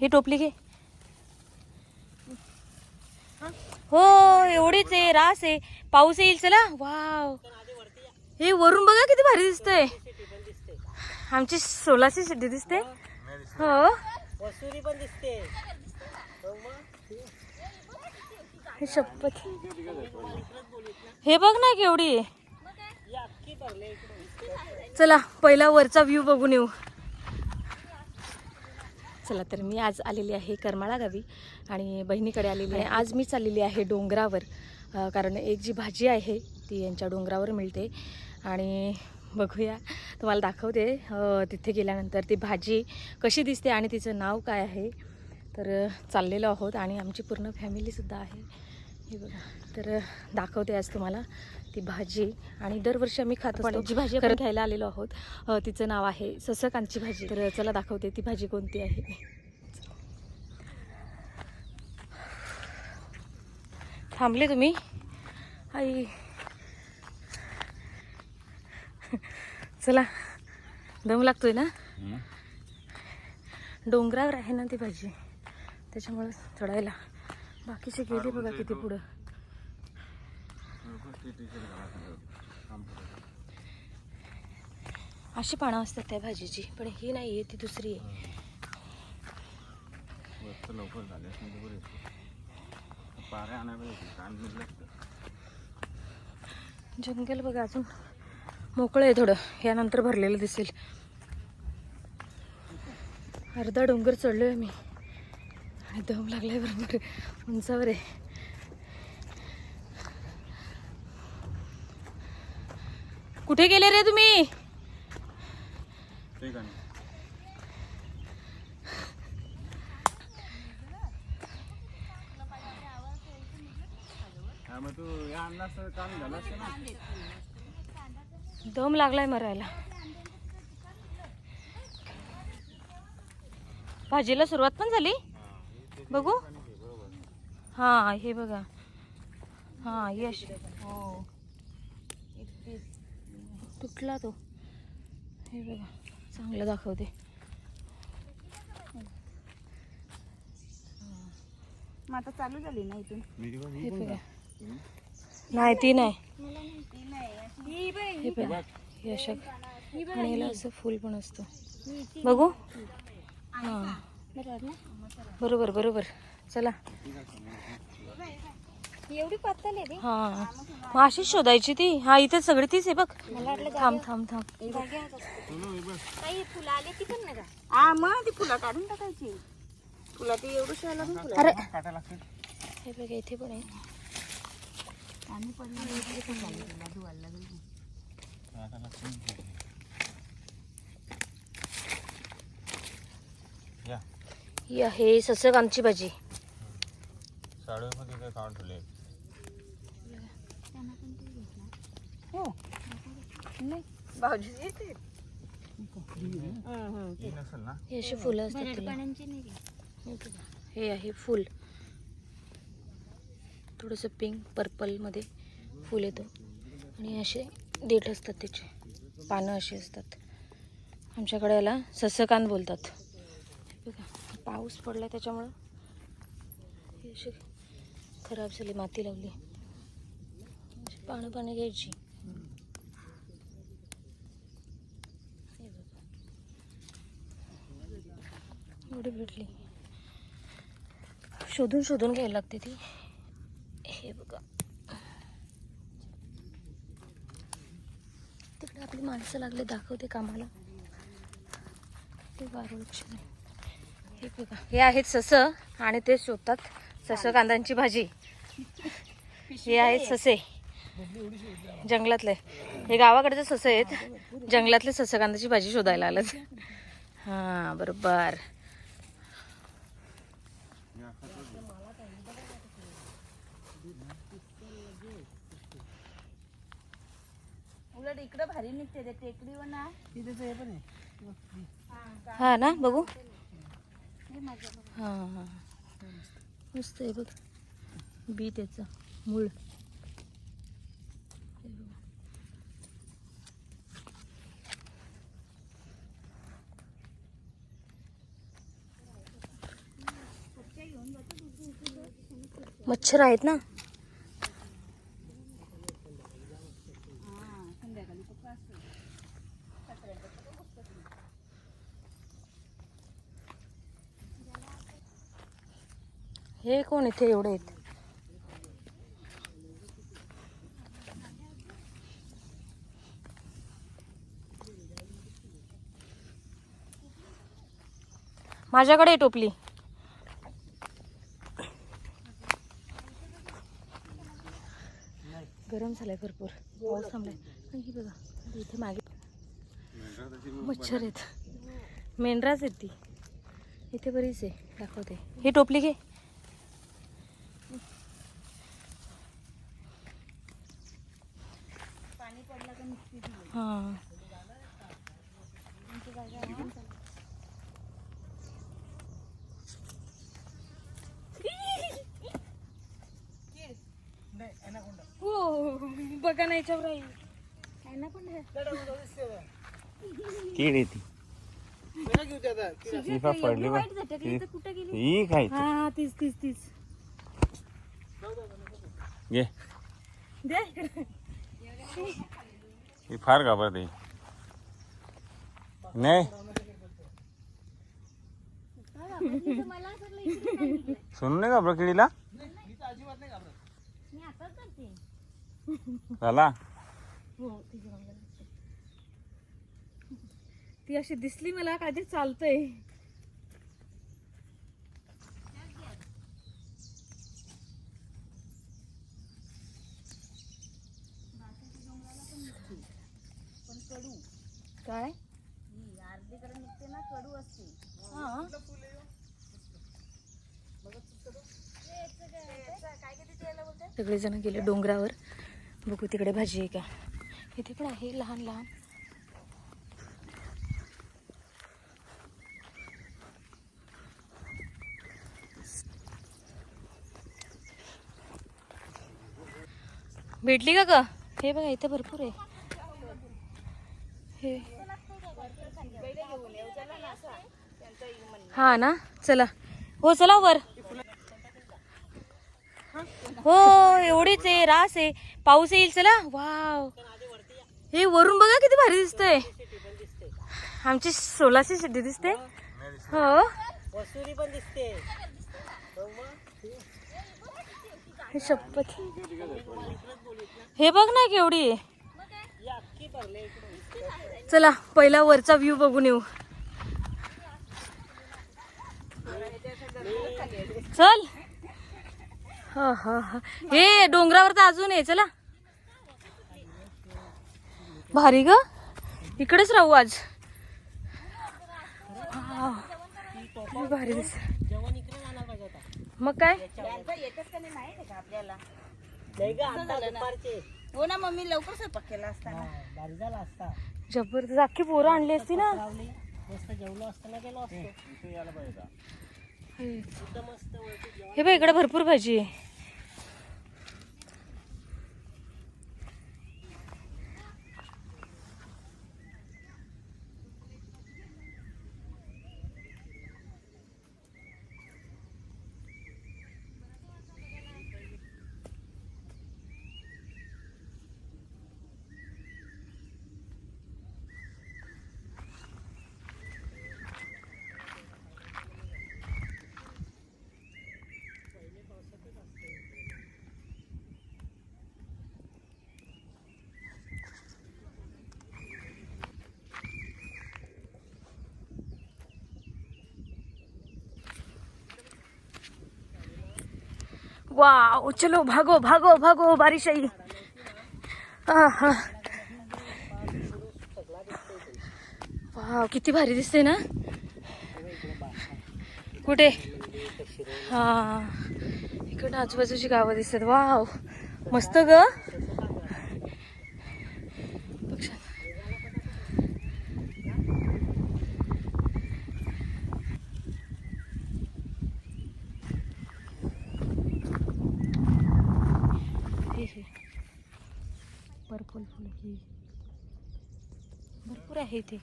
ही टोपली घे. हो? एवढीच आहे रास आहे. पाऊस येईल चला. वाव. हे वरून बघा किती भारी दिसतंय. आमची सोलाची शिड्डी दिसते. हो. हे शपथ. हे बघ ना केवढी चला पहिला वरचा व्ह्यू बघून येऊ. चला तर मी आज आलेली आहे करमाळा गावी आणि बहिणीकडे आलेली आहे. आज मी चाललेली आहे डोंगरावर. कारण एक जी भाजी आहे ती यांच्या डोंगरावर मिळते. आणि बघूया तुम्हाला दाखवते. तिथे गेल्यानंतर ती भाजी कशी दिसते आणि तिचं नाव काय आहे. तर चाललेलो आहोत आणि आमची पूर्ण फॅमिलीसुद्धा आहे. हे बघा. तर दाखवते आज तुम्हाला ती भाजी. आणि दरवर्षी आम्ही खात असतो. जी भाजी आपण घ्यायला आलेलो आहोत तिचं नाव आहे ससकांची भाजी. तर चला दाखवते ती भाजी कोणती आहे. थांबले तुम्ही? आई. चला दम लागतोय ना? डोंगरावर आहे ना ती भाजी. त्याच्यामुळे चढायला. बाकीचे गेले बघा किती पुढं. अशी पानं असतात त्या भाजीची पण ही नाही आहे ती दुसरी आहे. लवकर झाले म्हणजे आणायला जंगल बघा अजून. मोकळं आहे थोडं यानंतर भरलेलं दिसेल. अर्धा डोंगर चढलोय मी आणि दम लागलाय बरोबर. उंचावर आहे. कुठे गेले रे तुम्ही? हा दम लागलाय मरायला. भाजीला सुरुवात पण झाली? बघू? हा हे बघा. हा यश. हो. तुटला तो. हे बघा चांगलं दाखवते. मग आता चालू झाली ना इथून? हे बघा. नाही ती नाही. हे बघा यशक. आणि याला असं फुल पण असतं. बघू? हा. बरोबर बरोबर. चला. एवढी पातळ आहे हा. मग अशीच शोधायची ती. हा इथे सगळी तीच आहे बघ. थांब थांब थांब. काही फुलं आले ती पण नका हा मग ती फुलं काढून टाकायची. फुलं ती एवढी शाला अरे. हे बघ इथे पण आहे. इकडे पण धुवायला लागेल ही आहे ससकांची भाजी. हो. ही हे अशी फुलं असतात हे. हे आहे फुल. थोडंसं पिंक पर्पलमध्ये फुल येतं. आणि असे देठ असतात त्याचे. पानं अशी असतात. आमच्याकडे याला ससकान बोलतात. बघा. पाऊस पडला त्याच्यामुळं. ही अशी खराब झाली माती लावली. अशी पानं पाणी घ्यायची. हे बघा. एवढी भेटली शोधून शोधून घ्यायला लागते ती. हे बघा. तिकडे आपली माणसं लागले दाखवते कामाला. ते वारुळक्ष नाही हे हे आहेत सस आणि ते शोधतात सस कांद्यांची भाजी. हे आहेत ससे. जंगलातले. हे गावाकडचे सस आहेत. जंगलातले सस कांद्याची भाजी शोधायला आलं हां बरोबर. उलट इकडं भारी निघते टेकडीवर ना. हा ना बघू. हा मस्त आहे बघ. बी त्याचं मूळ. मच्छर आहेत ना? मेथे इथे एवढे आहेत. माझ्याकडे आहे टोपली. गरम झालाय भरपूर. पाऊस थांबलाय. ही बघा. इथे मागे. मच्छर आहेत. मेंढराच आहेत ती. इथे बरीच आहे. दाखवते. ही टोपली घे. हां. हो बघा ना याच्यावर आहे काय ना. कीड येते ती का पडली बा ही काय हा तीच तीच तीच. घे. इकडे. ही फार घाबरते नाही? सुन नाही घाबर किडीला? झाला? ती अशी दिसली मला काहीतरी चालतंय. काय? हा. सगळेजण गेले डोंगरावर. बघू तिकडे भाजी आहे का? इथे पण आहे लहान लहान. भेटली का ग? हे बघा इथे भरपूर आहे. हे. हा ना चला. हो चला वर. हो एवढीच आहे रास आहे. पाऊस येईल चला. वाव. हे वरून बघा किती भारी दिसतंय. आमची सोलाची सिद्धी दिसते. हो. पण दिसते हे शपथ. हे बघ ना केवढी आहे ही अख्खी भरले इकडे चला पहिला वरचा व्ह्यू बघून येऊ. चल. हा हा हा. हे डोंगरावर तर अजून आहे चला. भारी ग. इकडेच राहू आज. भारी दिस मग काय? येतच का नाही माहिती आहे का आपल्याला नाही ग आता दुपारचे. हो ना मम्मी लवकर स्वयंपाक केला असता भारी झाला असता. जबरदस्त. अख्खी पोरं आणली असती ना? मस्त जेवलो असताना गेलो असतो. हे बघ इकडे भरपूर भाजी आहे. वाव चलो भागो भागो भागो बारिश आई हा वाव किती भारी दिसते ना? कुठे? हा. इकडे आजूबाजूची गावं दिसतात. वाव. मस्त ग बघ छान. हे हे पण फुल ही भरपूर आहे इथे.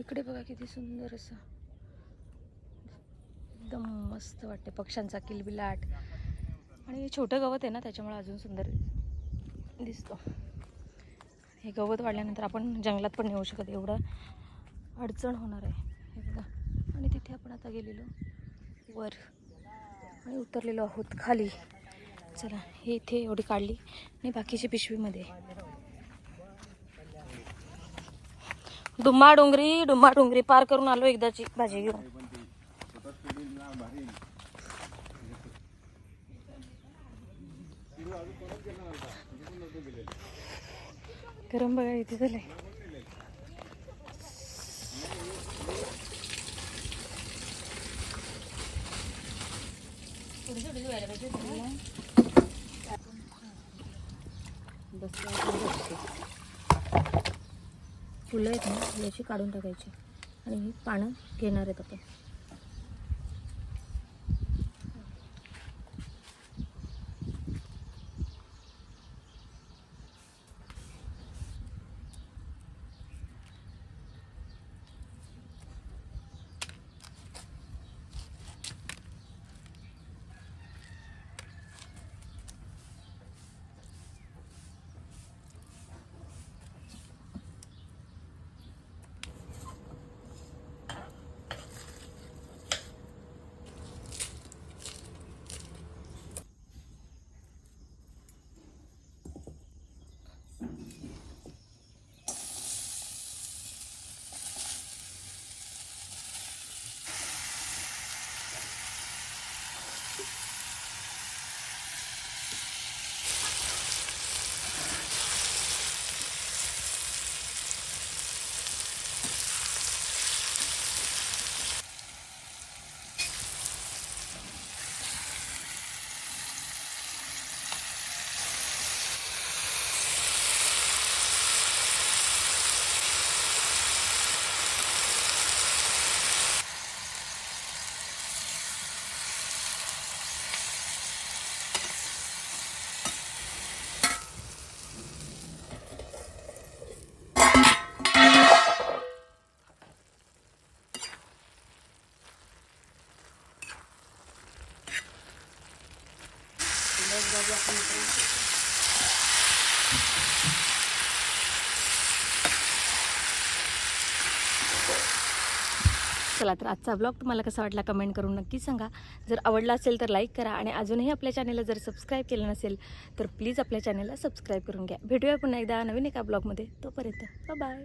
इकडे बघा किती सुंदर असं. एकदम मस्त वाटते पक्ष्यांचा किलबिलाट. आणि हे छोटं गवत आहे ना त्याच्यामुळे अजून सुंदर दिसतो. हे गवत वाढल्यानंतर आपण जंगलात पण नेऊ शकत एवढं अडचण होणार आहे. हे बघा. आणि तिथे आपण आता गेलेलो. वर आणि उतरलेलो आहोत खाली. चला हे इथे एवढी काढली आणि बाकीची पिशवीमध्ये. डुम्मा डोंगरी डुम्मा डोंगरी पार करून आलो एकदाची भाजी घेऊन. गरम बघा इथे झालंय. फुलं आहेत ना याची काढून टाकायची. आणि ही पानं घेणार आहेत आपण चला तर आजचा ब्लॉग तुम्हाला कसा वाटला कमेंट करून नक्की सांगा. जर आवडला असेल तर लाईक करा आणि अजूनही आपल्या चॅनलला जर सबस्क्राईब केलं नसेल तर प्लीज आपल्या चॅनलला सबस्क्राईब करून घ्या. भेटूया पुन्हा एकदा नवीन एका ब्लॉगमध्ये तोपर्यंत बाय